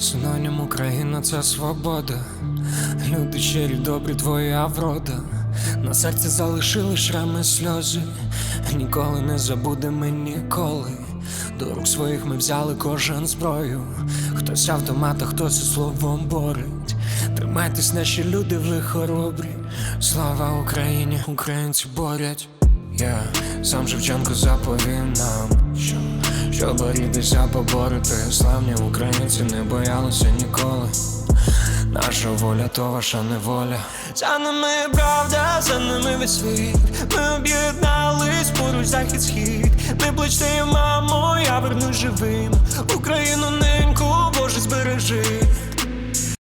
Синонім Україна це свобода. Люди щирі, добрі, твоя врода. На серці залишили шрами сльози. Ніколи не забудемо ніколи. До рук своїх ми взяли кожен зброю. Хтось автомата, хтось словом борить. Тримайтесь, наші люди, ви хоробрі. Слава Україні, українці борять. Я сам Шевченко заповів нам, що, що борітися, поборити. Славні українці не боялися ніколи. Наша воля, то ваша неволя. За нами правда, за нами весь світ. Ми об'єднались поруч захід схід. Не плачте, мамо, я верну живим. Україну неньку, Боже,